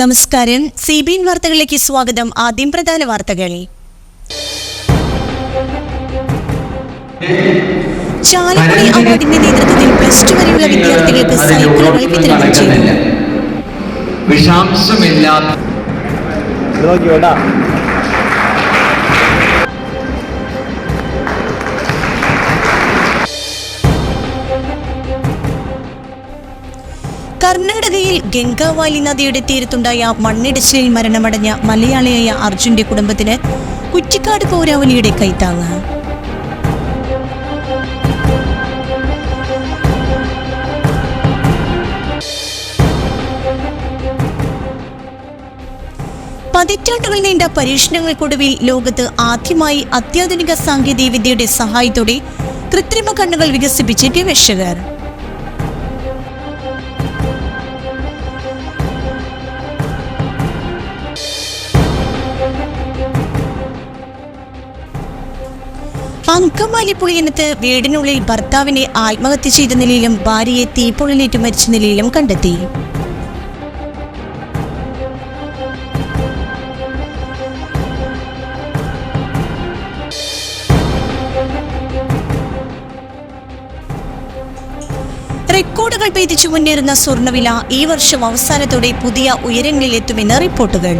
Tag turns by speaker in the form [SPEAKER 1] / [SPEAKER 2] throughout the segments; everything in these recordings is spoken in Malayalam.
[SPEAKER 1] നമസ്കാരം. സി ബി എൻ വാർത്തകളിലേക്ക് സ്വാഗതം. ആദ്യം പ്രധാന വാർത്തകൾ. ചാലക്കുടി അവാർഡിന്റെ നേതൃത്വത്തിൽ പ്ലസ് ടു വരെയുള്ള വിദ്യാർത്ഥികൾക്ക് സൈക്കിളുകൾ വിതരണം ചെയ്തു.
[SPEAKER 2] വിഷാംശമില്ലാത്ത
[SPEAKER 3] നോക്കി
[SPEAKER 1] ഗംഗാവാലി നദിയുടെ തീരത്തുണ്ടായ മണ്ണിടിച്ചിലിൽ മരണമടഞ്ഞ മലയാളിയായ അർജുന്റെ കുടുംബത്തിന് കുറ്റിക്കാട് പൗരാവലിയുടെ കൈത്താങ്ങ്. പതിറ്റാണ്ടുകൾ നീണ്ട പരീക്ഷണങ്ങൾക്കൊടുവിൽ ലോകത്ത് ആദ്യമായി അത്യാധുനിക സാങ്കേതിക വിദ്യയുടെ സഹായത്തോടെ കൃത്രിമ കണ്ണുകൾ വികസിപ്പിച്ച് ഗവേഷകർ. അങ്കമാലി പുളിയനത്ത് വീടിനുള്ളിൽ ഭർത്താവിനെ ആത്മഹത്യ ചെയ്ത നിലയിലും ഭാര്യയെ തീപ്പൊള്ളിലേറ്റ് മരിച്ച നിലയിലും കണ്ടെത്തി. റെക്കോർഡുകൾ ഭേദിച്ചു മുന്നേറുന്ന സ്വർണവില ഈ വർഷം അവസാനത്തോടെ പുതിയ ഉയരങ്ങളിലെത്തുമെന്ന് റിപ്പോർട്ടുകൾ.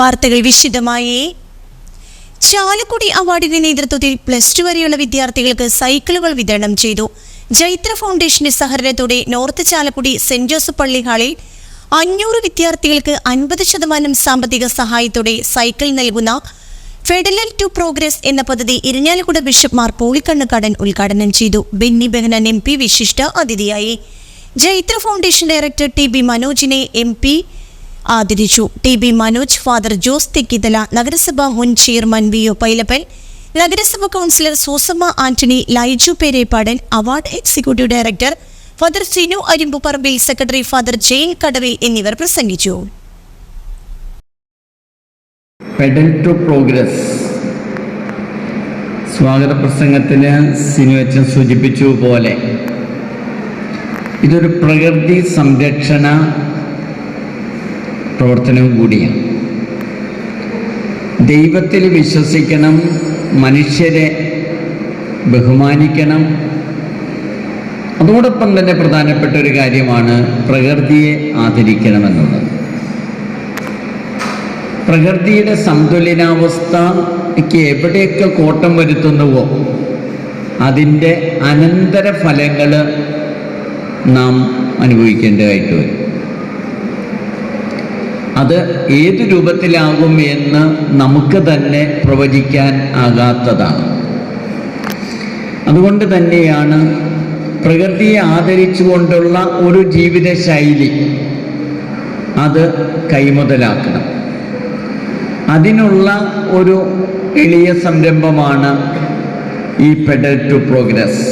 [SPEAKER 1] വാർത്തകൾ വിശദമായി. ചാലക്കുടി അവാർഡിന്റെ നേതൃത്വത്തിൽ പ്ലസ് ടു വരെയുള്ള വിദ്യാർത്ഥികൾക്ക് സൈക്കിളുകൾ വിതരണം ചെയ്തു. ജൈത്ര ഫൗണ്ടേഷന്റെ സഹകരണത്തോടെ നോർത്ത് ചാലക്കുടി സെന്റ് ജോസഫ് പള്ളി ഹാളിൽ അഞ്ഞൂറ് വിദ്യാർത്ഥികൾക്ക് അൻപത് ശതമാനം സാമ്പത്തിക സഹായത്തോടെ സൈക്കിൾ നൽകുന്ന ഫെഡറൽ ടു പ്രോഗ്രസ് എന്ന പദ്ധതി ഇരിഞ്ഞാലക്കുട ബിഷപ്പ് മാർ പോളിക്കണ്ണുകാടൻ ഉദ്ഘാടനം ചെയ്തു. ബെന്നി ബെഹനൻ എം പി വിശിഷ്ട അതിഥിയായി. Jaithra foundation director T B മനോജിനെ M P ആദരിച്ചു. T B Manoj father Jose Thekkithala നഗരസഭ മുൻ ചെയർമാൻ വി ഒ പൈലപ്പൻ നഗരസഭ councillor Susamma Antony Laiju Perepadan award executive director father Sinu Arimbuparambil secretary father Jain Kadavil എന്നിവർ പ്രസംഗിച്ചു.
[SPEAKER 2] ടു പ്രോഗ്രസ് സ്വാഗത പ്രസംഗത്തിന് സിനുവച്ചൻ സൂചിപ്പിച്ചു പോലെ ഇതൊരു പ്രകൃതി സംരക്ഷണ പ്രവർത്തനവും കൂടിയാണ്. ദൈവത്തിൽ വിശ്വസിക്കണം മനുഷ്യരെ ബഹുമാനിക്കണം. അതോടൊപ്പം തന്നെ പ്രധാനപ്പെട്ട ഒരു കാര്യമാണ് പ്രകൃതിയെ ആദരിക്കണമെന്നുള്ളത്. പ്രകൃതിയുടെ സന്തുലിനാവസ്ഥയ്ക്ക് എവിടെയൊക്കെ കോട്ടം വരുത്തുന്നുവോ അതിന്റെ അനന്തര ഫലങ്ങൾ നാം അനുഭവിക്കേണ്ടതായിട്ട് വരും. അത് ഏത് രൂപത്തിലാകും എന്ന് നമുക്ക് തന്നെ പ്രവചിക്കാൻ ആകാത്തതാണ്. അതുകൊണ്ട് തന്നെയാണ് പ്രകൃതിയെ ആദരിച്ചുകൊണ്ടുള്ള ഒരു ജീവിത ശൈലി അത് കൈമുതലാക്കണം. അതിനുള്ള ഒരു എളിയ സംരംഭമാണ് ഈ പെഡൽ ടു പ്രോഗ്രസ്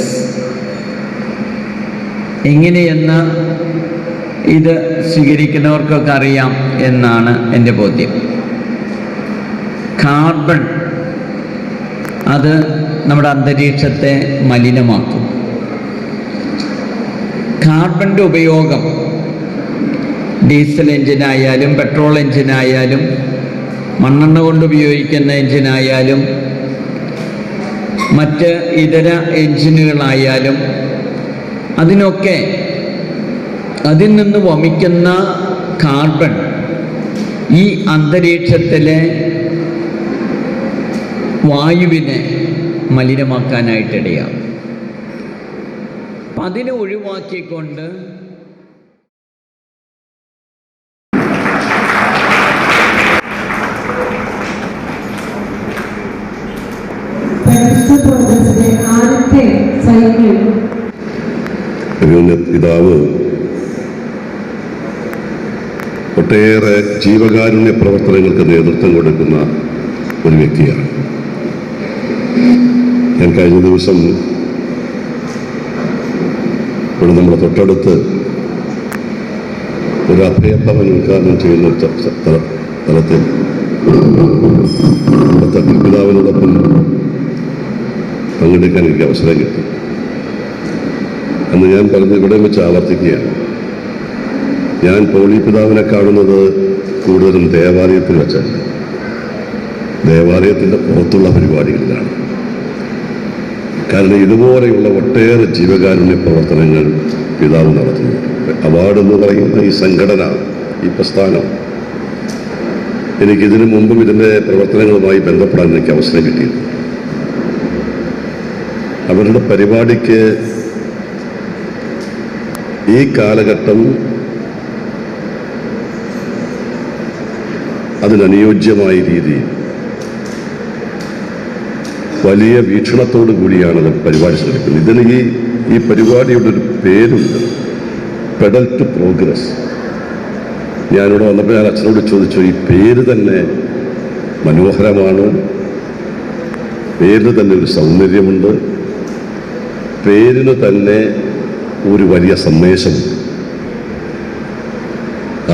[SPEAKER 2] എങ്ങനെയെന്ന് ഇത് സ്വീകരിക്കുന്നവർക്കൊക്കെ അറിയാം എന്നാണ് എന്റെ ബോധ്യം. കാർബൺ അത് നമ്മുടെ അന്തരീക്ഷത്തെ മലിനമാക്കും. കാർബണിന്റെ ഉപയോഗം ഡീസൽ എൻജിനായാലും പെട്രോൾ എൻജിനായാലും മണ്ണെണ്ണ കൊണ്ട് ഉപയോഗിക്കുന്ന എൻജിനായാലും മറ്റ് ഇതര എൻജിനുകളായാലും അതിനൊക്കെ അതിൽ നിന്ന് വമിക്കുന്ന കാർബൺ ഈ അന്തരീക്ഷത്തിലെ വായുവിനെ മലിനമാക്കാനായിട്ടിടയാവും അപ്പം അതിനെ ഒഴിവാക്കിക്കൊണ്ട്
[SPEAKER 4] ആദ്യത്തെ സൈക്കിൾ
[SPEAKER 5] അഭിമന്യ പിതാവ് ഒട്ടേറെ ജീവകാരുണ്യ പ്രവർത്തനങ്ങൾക്ക് നേതൃത്വം കൊടുക്കുന്ന ഒരു വ്യക്തിയാണ്. ഞാൻ കഴിഞ്ഞ ദിവസം ഇവിടെ നമ്മുടെ തൊട്ടടുത്ത് ഒരു അഭയഭവൻ ഉദ്ഘാടനം ചെയ്യുന്ന തലത്തിൽ സ്ഥ- പിതാവിനോടൊപ്പം പങ്കെടുക്കാൻ എനിക്ക് അവസരം കിട്ടും. അന്ന് ഞാൻ പറഞ്ഞ് ഇവിടെ വെച്ച് ആവർത്തിക്കുകയാണ്. ഞാൻ പോളി പിതാവിനെ കാണുന്നത് കൂടുതലും ദേവാലയത്തിൽ വെച്ചല്ല ദേവാലയത്തിന്റെ പുറത്തുള്ള പരിപാടികളിലാണ്. കാരണം ഇതുപോലെയുള്ള ഒട്ടേറെ ജീവകാരുണ്യ പ്രവർത്തനങ്ങൾ പിതാവ് നടത്തുന്നു. അവാർഡ് എന്ന് പറയുന്ന ഈ സംഘടന ഈ പ്രസ്ഥാനം എനിക്കിതിനു മുമ്പും ഇതിന്റെ പ്രവർത്തനങ്ങളുമായി ബന്ധപ്പെടാൻ എനിക്ക് അവസരം കിട്ടിയിരുന്നു അവരുടെ പരിപാടിക്ക് ഈ കാലഘട്ടം അതിനനുയോജ്യമായ രീതി. വലിയ വീക്ഷണത്തോടു കൂടിയാണ് അത് പരിപാടി ശ്രമിക്കുന്നത്. ഇതിന് ഈ ഈ പരിപാടിയുടെ ഒരു പേരുണ്ട്. Pedal to progress. ഞാനിവിടെ വന്നപ്പോൾ ഞാൻ അച്ഛനോട് ചോദിച്ചു ഈ പേര് തന്നെ മനോഹരമാണ്. പേരിന് തന്നെ ഒരു സൗന്ദര്യമുണ്ട്. പേരിന് തന്നെ ഒരു വലിയ സന്ദേശമുണ്ട്.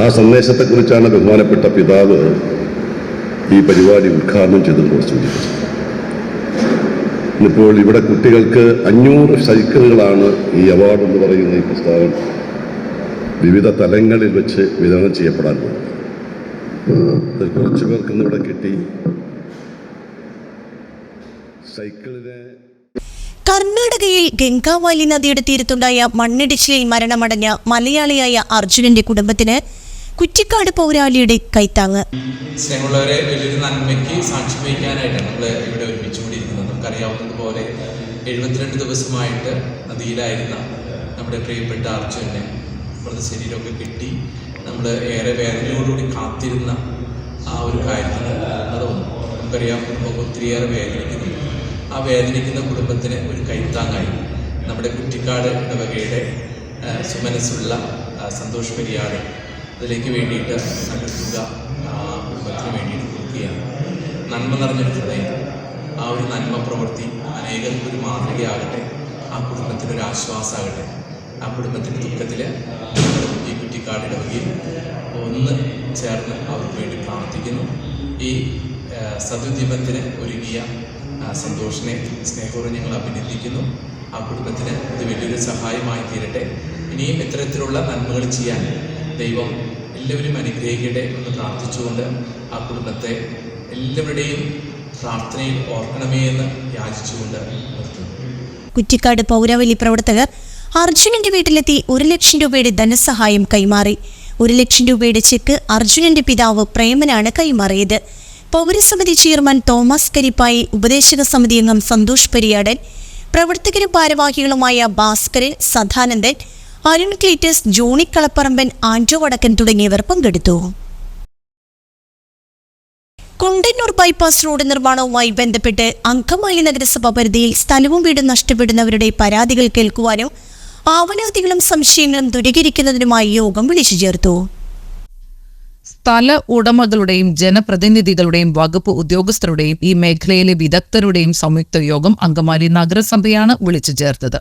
[SPEAKER 5] ആ സന്ദേശത്തെക്കുറിച്ചാണ് ബഹുമാനപ്പെട്ട പിതാവ് ഈ പരിപാടി ഉദ്ഘാടനം ചെയ്തപ്പോൾ സൂചിപ്പിച്ചത്. ഇപ്പോൾ ഇവിടെ കുട്ടികൾക്ക് അഞ്ഞൂറ് സൈക്കിളുകളാണ് ഈ അവാർഡ് എന്ന് പറയുന്ന ഈ പുസ്തകം വിവിധ തലങ്ങളിൽ വെച്ച് വിതരണം ചെയ്യപ്പെടാൻ പോകുന്നത്. കുറച്ച് പേർക്ക് ഇന്ന് ഇവിടെ കിട്ടി. സൈക്കിളിനെ
[SPEAKER 1] കർണാടകയിൽ ഗംഗാവാലി നദിയുടെ തീരത്തുണ്ടായ മണ്ണിടിച്ചിലിൽ മരണമടഞ്ഞ മലയാളിയായ അർജുനന്റെ കുടുംബത്തിന് കുറ്റിക്കാട് പൗരാളിയുടെ കൈത്താങ്ങ്.
[SPEAKER 6] സ്നേഹമുള്ളവരെ വലിയൊരു നന്മയ്ക്ക് സാക്ഷി വഹിക്കാനായിട്ടാണ് നമ്മൾ ഇവിടെ ഒരുമിച്ചുകൊണ്ടിരിക്കുന്നത് നമുക്കറിയാവുന്നതുപോലെ എഴുപത്തിരണ്ട് ദിവസമായിട്ട് നദിയിലായിരുന്ന നമ്മുടെ പ്രിയപ്പെട്ട അർജുനെ മൃതശരീരമൊക്കെ കിട്ടി നമ്മൾ ഏറെ വേദനയോടുകൂടി കാത്തിരുന്ന ആ ഒരു കാര്യത്തിന് അത് നമുക്കറിയാം കുടുംബം ഒത്തിരിയേറെ വേദനിക്കുന്നു. ആ വേദനിക്കുന്ന കുടുംബത്തിന് ഒരു കൈത്താങ്ങായി. നമ്മുടെ കുറ്റിക്കാട് ഇടവകയുടെ സുമനസ്സുള്ള സന്തോഷ് പെരിയാട് അതിലേക്ക് വേണ്ടിയിട്ട് സംഘടിക്കുക ആ കുടുംബത്തിന് വേണ്ടിയിട്ട് കൊടുക്കുകയാണ് നന്മ നിറഞ്ഞൊരു ഹൃദയം ആ ഒരു നന്മ പ്രവൃത്തി അനേകർക്ക് ഒരു മാതൃകയാകട്ടെ. ആ കുടുംബത്തിന് ഒരു ആശ്വാസമാകട്ടെ. ആ കുടുംബത്തിന്റെ ദുഃഖത്തിൽ ഈ കുറ്റിക്കാട് ഇടവകയിൽ ഒന്ന് ചേർന്ന് അവർക്ക് വേണ്ടി പ്രാർത്ഥിക്കുന്നു. ഈ സതുദ്യമത്തിന് ഒരുങ്ങിയ സന്തോഷിനെ സ്നേഹപൂർവം ഞങ്ങൾ അഭിനന്ദിക്കുന്നു. ആ കുടുംബത്തിന് ഇത് വലിയൊരു സഹായമായി തീരട്ടെ. ഇനിയും ഇത്തരത്തിലുള്ള നന്മകൾ ചെയ്യാൻ ദൈവം എല്ലാവരും അനുഗ്രഹിക്കട്ടെ എന്ന് പ്രാർത്ഥിച്ചുകൊണ്ട് ആ കുടുംബത്തെ എല്ലാവരുടെയും പ്രാർത്ഥനയിൽ ഓർക്കണമേ എന്ന് യാചിച്ചുകൊണ്ട്
[SPEAKER 1] കുറ്റിക്കാട് പൗരാവലി പ്രവർത്തകർ അർജുനന്റെ വീട്ടിലെത്തി ഒരു ലക്ഷം രൂപയുടെ ധനസഹായം കൈമാറി. ഒരു ലക്ഷം രൂപയുടെ ചെക്ക് അർജുനന്റെ പിതാവ് പ്രേമനാണ് കൈമാറിയത്. പൗരസമിതി ചെയർമാൻ തോമസ് കരിപ്പായി ഉപദേശക സമിതി അംഗം സന്തോഷ് പെരിയാടൻ പ്രവർത്തകരും ഭാരവാഹികളുമായ Bhaskaran Sadanandan Arun Cleetus Johny Kalapparamban Andro Vadakkan തുടങ്ങിയവർ പങ്കെടുത്തു. കൊണ്ടന്നൂർ ബൈപ്പാസ് റോഡ് നിർമ്മാണവുമായി ബന്ധപ്പെട്ട് അങ്കമാലി നഗരസഭ പരിധിയിൽ സ്ഥലവും വീടും നഷ്ടപ്പെടുന്നവരുടെ പരാതികൾ കേൾക്കുവാനും ആവലാതികളും സംശയങ്ങളും ദൂരീകരിക്കുന്നതിനുമായി യോഗം വിളിച്ചു ചേർത്തു.
[SPEAKER 7] സ്ഥല ഉടമകളുടെയും ജനപ്രതിനിധികളുടെയും വകുപ്പ് ഉദ്യോഗസ്ഥരുടെയും ഈ മേഖലയിലെ വിദഗ്ധരുടെയും സംയുക്ത യോഗം അങ്കമാലി നഗരസഭയാണ് വിളിച്ചു ചേർത്തത്.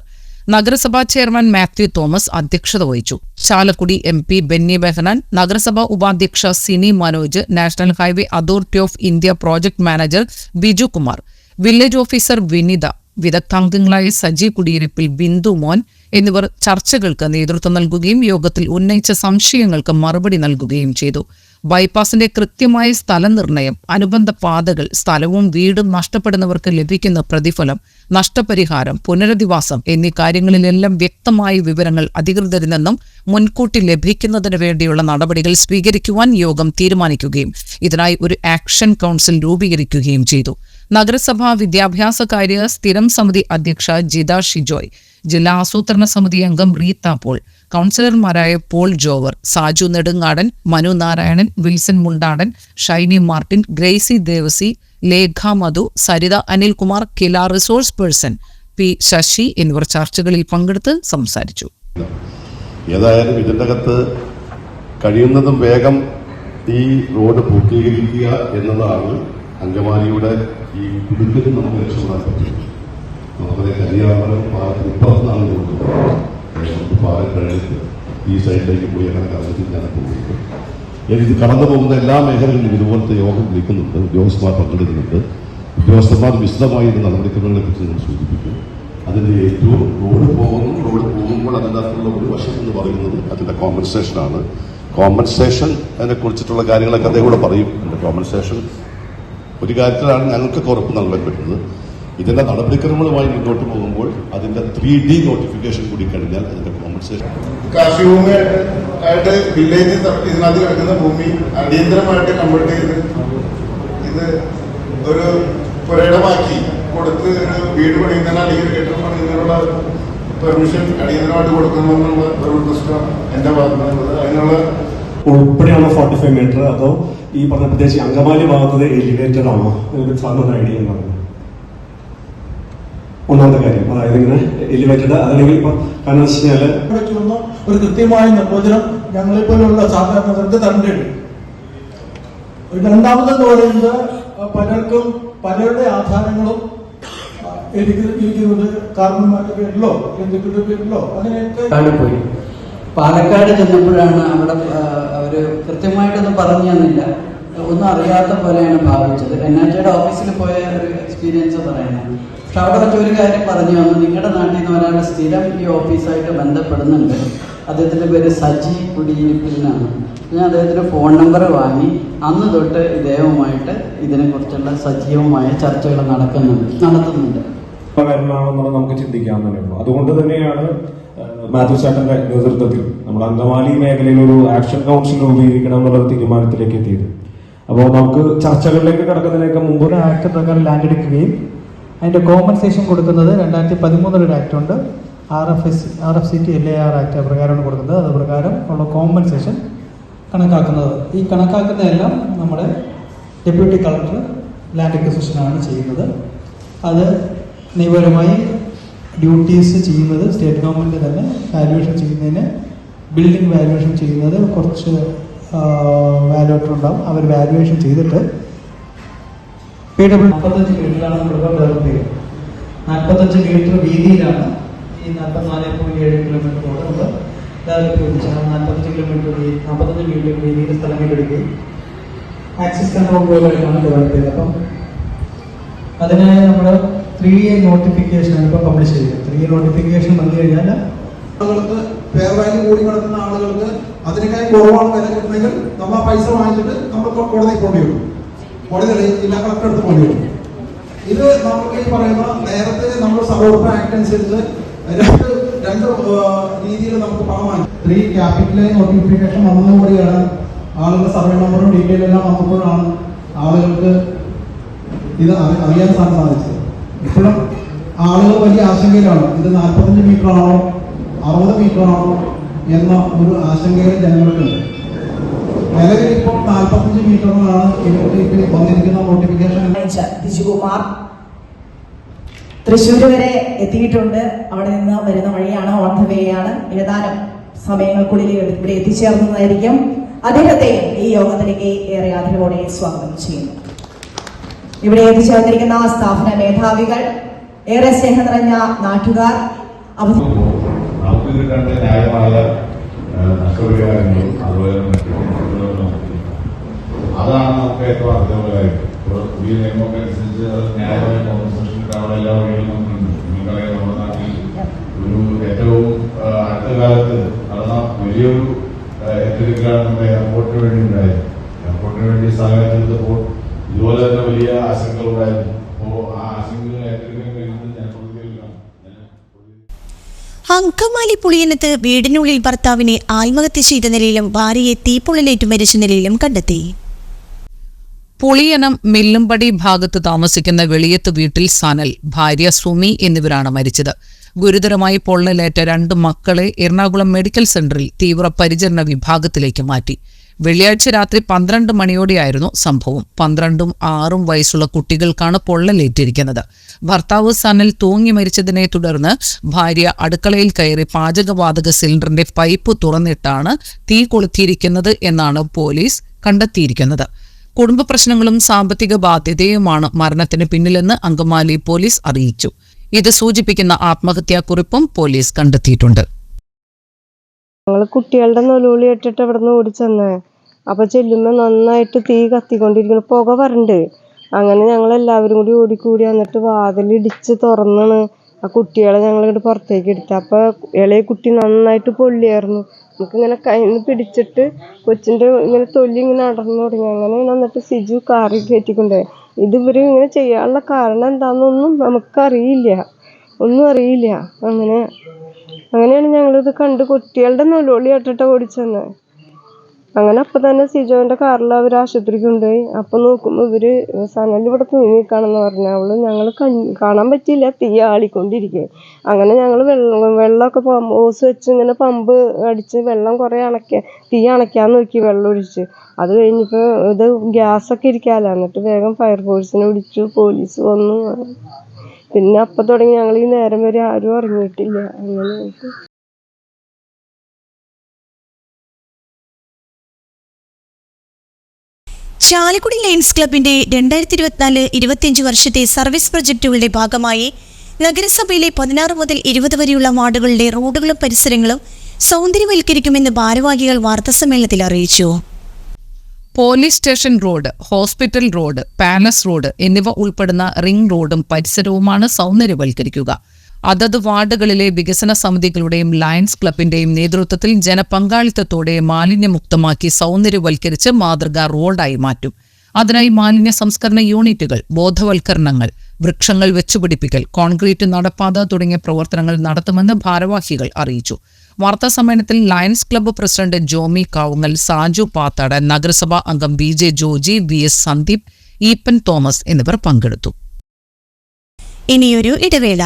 [SPEAKER 7] നഗരസഭാ ചെയർമാൻ മാത്യു തോമസ് അധ്യക്ഷത വഹിച്ചു. Chalakudy M P Benny Behanan നഗരസഭാ ഉപാധ്യക്ഷ Sini Manoj national highway authority of India project manager Biju Kumar village officer Vinitha വിദഗ്ധാംഗങ്ങളായ Saji Kudiyirippil Bindu Mon എന്നിവർ ചർച്ചകൾക്ക് നേതൃത്വം നൽകുകയും യോഗത്തിൽ ഉന്നയിച്ച സംശയങ്ങൾക്ക് മറുപടി നൽകുകയും ചെയ്തു. ബൈപ്പാസിന്റെ കൃത്യമായ സ്ഥലനിർണയം അനുബന്ധ പാതകൾ സ്ഥലവും വീടും നഷ്ടപ്പെടുന്നവർക്ക് ലഭിക്കുന്ന പ്രതിഫലം നഷ്ടപരിഹാരം പുനരധിവാസം എന്നീ കാര്യങ്ങളിലെല്ലാം വ്യക്തമായ വിവരങ്ങൾ അധികൃതരിൽ നിന്നും മുൻകൂട്ടി ലഭിക്കുന്നതിന് വേണ്ടിയുള്ള നടപടികൾ സ്വീകരിക്കുവാൻ യോഗം തീരുമാനിക്കുകയും ഇതിനായി ഒരു ആക്ഷൻ കൗൺസിൽ രൂപീകരിക്കുകയും ചെയ്തു. നഗരസഭാ വിദ്യാഭ്യാസ കാര്യ സ്ഥിരം സമിതി അധ്യക്ഷ ജിത ഷിജോയ് ജില്ലാ ആസൂത്രണ സമിതി അംഗം റീത്ത പോൾ കൗൺസിലർമാരായ Paul Jovar Saju Nedungadan Manu Narayanan Wilson Mundadan Shiny Martin Gracy Devasi Lekha Madhu Saritha Anilkumar KILA resource person P Sasi എന്നിവർ ചർച്ചകളിൽ പങ്കെടുത്ത് സംസാരിച്ചു.
[SPEAKER 5] ഏതായാലും ഇതിന്റെ അകത്ത് കഴിയുന്നതും വേഗം ഈ റോഡ് പൂർത്തീകരിക്കുക എന്നതാണ് അങ്കമാലിയുടെ ഈ കുടുംബത്തിൽ നമുക്ക് രക്ഷപ്പെടാൻ പറ്റും നമുക്കത് കല്യാണം പാലത്തിന് ഇപ്പുറത്താണ് കൊടുക്കുന്നത്
[SPEAKER 8] നമുക്ക് പാലം കഴിഞ്ഞിട്ട് ഈ സൈഡിലേക്ക് പോയി അങ്ങനെ കറങ്ങിട്ട് ഞാൻ പോകുന്നത് ഇത് കടന്നു പോകുന്ന എല്ലാ മേഖലകളിലും ഇതുപോലത്തെ യോഗം വിളിക്കുന്നുണ്ട്. ഉദ്യോഗസ്ഥന്മാർ പങ്കെടുക്കുന്നുണ്ട്. ഉദ്യോഗസ്ഥന്മാർ വിശദമായി ഇത് നടപടിക്രമങ്ങളെ കുറിച്ച് നിങ്ങൾ സൂചിപ്പിക്കും. അതിന്റെ ഏറ്റവും റോഡ് പോകുന്നു റോഡ് പോകുമ്പോൾ അതിന്റെ ഒരു വശം എന്ന് പറയുന്നത് അതിന്റെ കോമ്പൻസേഷനാണ് കോമ്പൻസേഷൻ അതിനെ കുറിച്ചിട്ടുള്ള കാര്യങ്ങളൊക്കെ അദ്ദേഹം കൂടെ പറയും. കോമ്പൻസേഷൻ ഒരു കാര്യത്തിലാണ് ഞങ്ങൾക്ക് ഉറപ്പ് നൽകാൻ പറ്റുന്നത്. ഇതിന്റെ നടപടിക്രമങ്ങളുമായി മുന്നോട്ട് പോകുമ്പോൾ അതിന്റെ ത്രീ ഡി നോട്ടിഫിക്കേഷൻ കൂടി കഴിഞ്ഞാൽ അതിന്റെ കോമ്പൻസേഷൻ
[SPEAKER 9] കാർഷിക ഭൂമി ആയിട്ട് വില്ലേജ് ഇതിനകത്ത് കിടക്കുന്ന ഭൂമി അടിയന്തരമായിട്ട് കൺവേർട്ട് ചെയ്ത് ഇത് ഒരു പുരയിടമാക്കി കൊടുത്ത് ഒരു വീട് പണിയുന്നതിന് അല്ലെങ്കിൽ കെട്ടിടം പണിയുന്നതിനുള്ള പെർമിഷൻ അടിയന്തരമായിട്ട് കൊടുക്കണമെന്നുള്ള ഒരു പ്രശ്നം എന്റെ ഭാഗത്ത് നിന്നുള്ളത് അതിനുള്ള
[SPEAKER 10] ഉൾപ്പെടെയാണോ ഫോർട്ടി ഫൈവ് മീറ്റർ അതോ ഈ പറഞ്ഞ പ്രത്യേകിച്ച് അങ്കമാലി ഭാഗത്ത് എലിവേറ്റഡ് ആണോ? സാറിന് ഒരു ഐഡിയ ഉണ്ടാകും ഒന്നാമത്തെ കാര്യം. അതായത് ഇങ്ങനെ എലിവേറ്റഡ് അതല്ലെങ്കിൽ ഇപ്പൊ കാരണം വെച്ച്
[SPEAKER 9] കഴിഞ്ഞാൽ ഒരു കൃത്യമായ നിർവചനം ഞങ്ങളെ പോലുള്ള സാധാരണക്കാർക്ക് തരേണ്ടതുണ്ട് രണ്ടാമതെന്ന് പറയുന്നത് പലർക്കും പലരുടെ ആധാരങ്ങളും ഇരിക്കുന്നത് കാരണന്മാരുടെ പേരിലോ ഹിന്ദുക്കളുടെ പേരിലോ അങ്ങനെയൊക്കെ
[SPEAKER 11] പാലക്കാട് പോയി പാലക്കാട് ചെന്നപ്പോഴാണ് അവിടെ അവർ കൃത്യമായിട്ടൊന്നും പറഞ്ഞു തന്നില്ല ഒന്നും അറിയാത്ത പോലെയാണ് ഭാവിച്ചത്. എൻ എച്ച് യുടെ ഓഫീസിൽ പോയ ഒരു എക്സ്പീരിയൻസ് പറയുന്നത് പക്ഷെ അവിടെ വെച്ച് ഒരു കാര്യം പറഞ്ഞു വന്നു. നിങ്ങളുടെ നാട്ടിൽ നിന്ന് ഒരാൾ സ്ഥിരം ഈ ഓഫീസായിട്ട് ബന്ധപ്പെടുന്നുണ്ട്. അദ്ദേഹത്തിന്റെ പേര് സജി കുടിയിരിപ്പിൽ നിന്നാണ് ഞാൻ അദ്ദേഹത്തിന്റെ ഫോൺ നമ്പർ വാങ്ങി. അന്ന് തൊട്ട് ഇദ്ദേഹവുമായിട്ട് ഇതിനെക്കുറിച്ചുള്ള സജീവമായ ചർച്ചകൾ നടക്കുന്നുണ്ട് നടത്തുന്നുണ്ട്.
[SPEAKER 10] കാര്യമാണെന്നുള്ളത് നമുക്ക് ചിന്തിക്കാൻ തന്നെയുള്ളൂ അതുകൊണ്ട് തന്നെയാണ് മാത്യു ചാട്ടന്റെ നേതൃത്വത്തിൽ നമ്മൾ അങ്കമാലി മേഖലയിൽ ഒരു ആക്ഷൻ കൗൺസിൽ രൂപീകരിക്കണം എന്നുള്ള തീരുമാനത്തിലേക്ക് എത്തിയത്. അപ്പോൾ നമുക്ക് ചർച്ചകളിലേക്ക് കിടക്കുന്നതിനൊക്കെ മുമ്പ്
[SPEAKER 12] ഒരു ആക്ട് പ്രകാരം ലാൻഡ് എടുക്കുകയും അതിന്റെ കോമ്പൻസേഷൻ കൊടുക്കുന്നത് രണ്ടായിരത്തി പതിമൂന്നിൽ ഒരു ആക്ട് ഉണ്ട് R F S R F C T L A R act പ്രകാരമാണ് കൊടുക്കുന്നത്. അത് പ്രകാരം ഉള്ള കോമ്പൻസേഷൻ കണക്കാക്കുന്നത്. ഈ കണക്കാക്കുന്നതെല്ലാം നമ്മുടെ ഡെപ്യൂട്ടി കളക്ടർ ലാൻഡ് അക്വിസിഷനാണ് ചെയ്യുന്നത്. അത് നിയമപരമായി ഡ്യൂട്ടീസ് ചെയ്യുന്നത് സ്റ്റേറ്റ് ഗവൺമെന്റ് തന്നെ വാല്യുവേഷൻ ചെയ്യുന്നതിന് ബിൽഡിംഗ് വാല്യുവേഷൻ ചെയ്യുന്നത് കുറച്ച് വാല്യുവേറ്റർ ഉണ്ടാവും അവർ വാല്യുവേഷൻ ചെയ്തിട്ട് പി ഡബ്ല്യു നാൽപ്പത്തഞ്ച് മീറ്ററാണ് നമ്മളിപ്പോൾ ഡെവലപ്പ് ചെയ്യുന്നത് നാൽപ്പത്തഞ്ച് മീറ്റർ വീതിയിലാണ് ഈ നാൽപ്പത്തിനാല് പോയിന്റ് ഏഴ് കിലോമീറ്റർ റോഡ് നമ്മൾ ഡെവലപ്പ് ചെയ്തിട്ട് നാൽപ്പത്തഞ്ച് കിലോമീറ്റർ വീതി നാൽപ്പത്തഞ്ച് മീറ്റർ വീതിയിൽ സ്ഥലം ഏറ്റെടുക്കുകയും ആക്സിസ് കൺട്രോൾ പോലെയാണ് ഡെവലപ്പ് ചെയ്തത് അപ്പം അതിനായി നമ്മൾ ത്രീ എ നോട്ടിഫിക്കേഷൻ ഇപ്പോൾ പബ്ലിഷ് ചെയ്തത് ത്രീ എ നോട്ടിഫിക്കേഷൻ വന്നു കഴിഞ്ഞാൽ
[SPEAKER 9] ആളുകൾക്ക് ഫെയർ വാല്യൂ കൂടി കിടക്കുന്ന ആളുകൾക്ക് അതിനേക്കാൾ കുറവാണ് വില കിട്ടുന്നെങ്കിൽ നമ്മൾ ആ പൈസ വാങ്ങിച്ചിട്ട് നമ്മൾ കോടതി പോകേണ്ടി വരും. കോടതി ജില്ലാ കളക്ടർ അടുത്ത് പോകേണ്ടി വരും. ഇത് നമുക്ക് ഈ പറയുന്ന നേരത്തെ നമ്മൾ സബോർഡിന ആക്ട് അനുസരിച്ച് രണ്ട് രണ്ട് രീതിയിൽ നമുക്ക് പണം വാങ്ങി. ത്രീ ക്യാപിറ്റൽ നോട്ടിഫിക്കേഷൻ വന്നതോടുകൂടിയാണ് ആളുകൾ സർവേ നമ്പറും ഡീറ്റെയിൽ എല്ലാം വന്നപ്പോഴാണ് ആളുകൾക്ക് ഇത് അറിയാൻ സാധിച്ചത്. ഇപ്പോഴും ആളുകൾ വലിയ ആശങ്കയിലാണ്. ഇത് നാൽപ്പത്തഞ്ച് മീറ്റർ ആണോ അറുപത് മീറ്ററാണോ എന്ന ഒരു ആശങ്കയിൽ ജനങ്ങൾക്കുണ്ട്. നിലവിൽ ഇപ്പോൾ നാൽപ്പത്തഞ്ച് ഇപ്പോൾ വന്നിരിക്കുന്ന നോട്ടിഫിക്കേഷൻ
[SPEAKER 4] ദിജുകുമാർ തൃശ്ശൂർ വരെ എത്തിയിട്ടുണ്ട്. അവിടെ നിന്ന് വരുന്ന വഴിയാണ് ഓൺ ഏതാനും സമയങ്ങൾക്കുള്ളിൽ ഇവിടെ എത്തിച്ചേർന്നതായിരിക്കും. അദ്ദേഹത്തെ ഈ യോഗത്തിലേക്ക് ഏറെ ആദരവോടെ സ്വാഗതം ചെയ്യുന്നു. ഇവിടെ എത്തിച്ചേർന്നിരിക്കുന്ന സ്ഥാപന മേധാവികൾ ഏറെ സ്നേഹം നിറഞ്ഞ നാട്ടുകാർ അവധി
[SPEAKER 8] നമുക്ക് കിട്ടേണ്ട ന്യായമായ നഷ്ടപരിഹാരങ്ങളും അതുപോലെ. അതാണ് നമുക്ക് ഏറ്റവും അർത്ഥമുള്ള കാര്യം. പുതിയ നിയമമൊക്കെ അനുസരിച്ച് ന്യായമായ കോമ്പൻസേഷൻ കിട്ടാനുള്ള എല്ലാ വഴികളും നമുക്കുണ്ട്. നിങ്ങൾക്കറിയാം നമ്മുടെ നാട്ടിൽ ഒരു ഏറ്റവും അടുത്ത കാലത്ത് നടന്ന വലിയൊരു എത്തിരിക്കലാണ് നമ്മുടെ എയർപോർട്ടിന് വേണ്ടി ഉണ്ടായത്. എയർപോർട്ടിന് വേണ്ടി സ്ഥലം ഇതുപോലെ തന്നെ വലിയ ആശങ്കകൾ ഉണ്ടായിരുന്നു അപ്പോൾ ആ ആശങ്കകൾ ഏറ്റെടുക്കാൻ
[SPEAKER 1] അങ്കമാലി പുളിയനത്ത് വീടിനുള്ളിൽ ഭർത്താവിനെ ആത്മഹത്യ ചെയ്ത നിലയിലും ഭാര്യയെ തീപ്പൊള്ളലേറ്റു മരിച്ച നിലയിലും കണ്ടെത്തി.
[SPEAKER 7] പുളിയനം മില്ലുംപടി ഭാഗത്ത് താമസിക്കുന്ന വെളിയത്ത് വീട്ടിൽ സനൽ ഭാര്യ സുമി എന്നിവരാണ് മരിച്ചത്. ഗുരുതരമായി പൊള്ളലേറ്റ രണ്ട് മക്കളെ എറണാകുളം മെഡിക്കൽ സെന്ററിൽ തീവ്രപരിചരണ വിഭാഗത്തിലേക്ക് മാറ്റി. വെള്ളിയാഴ്ച രാത്രി പന്ത്രണ്ട് മണിയോടെയായിരുന്നു സംഭവം. പന്ത്രണ്ടും ആറും വയസ്സുള്ള കുട്ടികൾക്കാണ് പൊള്ളലേറ്റിരിക്കുന്നത്. ഭർത്താവ് സനൽ തൂങ്ങി മരിച്ചതിനെ തുടർന്ന് ഭാര്യ അടുക്കളയിൽ കയറി പാചകവാതക സിലിണ്ടറിന്റെ പൈപ്പ് തുറന്നിട്ടാണ് തീ കൊളുത്തിയിരിക്കുന്നത് എന്നാണ് പോലീസ് കണ്ടെത്തിയിരിക്കുന്നത്. കുടുംബ പ്രശ്നങ്ങളും സാമ്പത്തിക ബാധ്യതയുമാണ് മരണത്തിന് പിന്നിലെന്ന് അങ്കമാലി പോലീസ് അറിയിച്ചു. ഇത് സൂചിപ്പിക്കുന്ന ആത്മഹത്യാക്കുറിപ്പും പോലീസ് കണ്ടെത്തിയിട്ടുണ്ട്.
[SPEAKER 13] ഞങ്ങൾ കുട്ടികളുടെ നൊലൂളി ഇട്ടിട്ട് ഇവിടുന്ന് ഓടിച്ചെന്നേ അപ്പോൾ ചെല്ലുമ്പോൾ നന്നായിട്ട് തീ കത്തിക്കൊണ്ടിരിക്കുന്നു പുക വരണ്ട്. അങ്ങനെ ഞങ്ങൾ എല്ലാവരും കൂടി ഓടിക്കൂടി എന്നിട്ട് വാതിലിടിച്ച് തുറന്നാണ് ആ കുട്ടികളെ ഞങ്ങൾ ഇങ്ങോട്ട് പുറത്തേക്ക് എടുത്തത്. അപ്പോൾ ഇളയ കുട്ടി നന്നായിട്ട് പൊള്ളിയായിരുന്നു. നമുക്കിങ്ങനെ കയ്യിൽ നിന്ന് പിടിച്ചിട്ട് കൊച്ചിന്റെ ഇങ്ങനെ തൊലി ഇങ്ങനെ അടർന്നു തുടങ്ങി. അങ്ങനെ എന്നിട്ട് സിജു കാറി കയറ്റിക്കൊണ്ടേ. ഇത് ഇവർ ഇങ്ങനെ ചെയ്യാനുള്ള കാരണം എന്താണെന്നൊന്നും നമുക്കറിയില്ല. ഒന്നും അറിയില്ല. അങ്ങനെ അങ്ങനെയാണ് ഞങ്ങളിത് കണ്ട് കുട്ടികളുടെ നൊലോളി ഓടിച്ചു ഓടിച്ചെന്ന്. അങ്ങനെ അപ്പം തന്നെ സിജോന്റെ കാറിൽ അവർ ആശുപത്രിക്ക് കൊണ്ടുപോയി. അപ്പം നോക്കുമ്പോൾ ഇവർ സനൽ ഇവിടെ തൂങ്ങിക്കാണെന്ന് പറഞ്ഞു അവൾ ഞങ്ങൾ കാണാൻ പറ്റിയില്ല തീ ആളിക്കൊണ്ടിരിക്കുക അങ്ങനെ ഞങ്ങൾ വെള്ളം വെള്ളമൊക്കെ പമ്പ് ഓസ് വെച്ച് ഇങ്ങനെ പമ്പ് അടിച്ച് വെള്ളം കുറെ അണയ്ക്ക തീ അണയ്ക്കാൻ നോക്കി വെള്ളം ഒഴിച്ച്. അത് കഴിഞ്ഞപ്പോൾ ഇത് ഗ്യാസൊക്കെ ഇരിക്കാമല്ലോ എന്നിട്ട് വേഗം ഫയർ ഫയർഫോഴ്സിനെ വിളിച്ചു പോലീസ് വന്നു. പിന്നെ അപ്പം തുടങ്ങി ഞങ്ങൾ ഈ നേരം വരെ ആരും അറിഞ്ഞിട്ടില്ല. അങ്ങനെ
[SPEAKER 1] ചാലക്കുടി ലയൺസ് ക്ലബിന്റെ രണ്ടായിരത്തി ഇരുപത്തിനാല് ഇരുപത്തിയഞ്ച് വർഷത്തെ സർവീസ് പ്രൊജക്ടുകളുടെ ഭാഗമായി നഗരസഭയിലെ പതിനാറ് മുതൽ ഇരുപത് വരെയുള്ള വാർഡുകളുടെ റോഡുകളും പരിസരങ്ങളും സൗന്ദര്യവൽക്കരിക്കുമെന്ന് ഭാരവാഹികൾ വാർത്താസമ്മേളനത്തിൽ അറിയിച്ചു.
[SPEAKER 7] Police station road hospital road palace road എന്നിവ ഉൾപ്പെടുന്ന റിംഗ് റോഡും പരിസരവുമാണ് സൗന്ദര്യവൽക്കരിക്കുക അതത് വാർഡുകളിലെ വികസന സമിതികളുടെയും ലയൺസ് ക്ലബിന്റെയും നേതൃത്വത്തിൽ ജനപങ്കാളിത്തത്തോടെ മാലിന്യമുക്തമാക്കി സൗന്ദര്യവൽക്കരിച്ച് മാതൃക റോഡായി മാറ്റും. അതിനായി മാലിന്യ സംസ്കരണ യൂണിറ്റുകൾ ബോധവൽക്കരണങ്ങൾ വൃക്ഷങ്ങൾ വെച്ചുപിടിപ്പിക്കൽ കോൺക്രീറ്റ് നടപ്പാത തുടങ്ങിയ പ്രവർത്തനങ്ങൾ നടത്തുമെന്ന് ഭാരവാഹികൾ അറിയിച്ചു. വാർത്താ സമ്മേളനത്തിൽ lions club president Jomy Kavungal Saju Pathad നഗരസഭാ അംഗം V J Joji V S Sandeep Eapen Thomas എന്നിവർ പങ്കെടുത്തു.
[SPEAKER 1] ഇനിയൊരു ഇടവേള.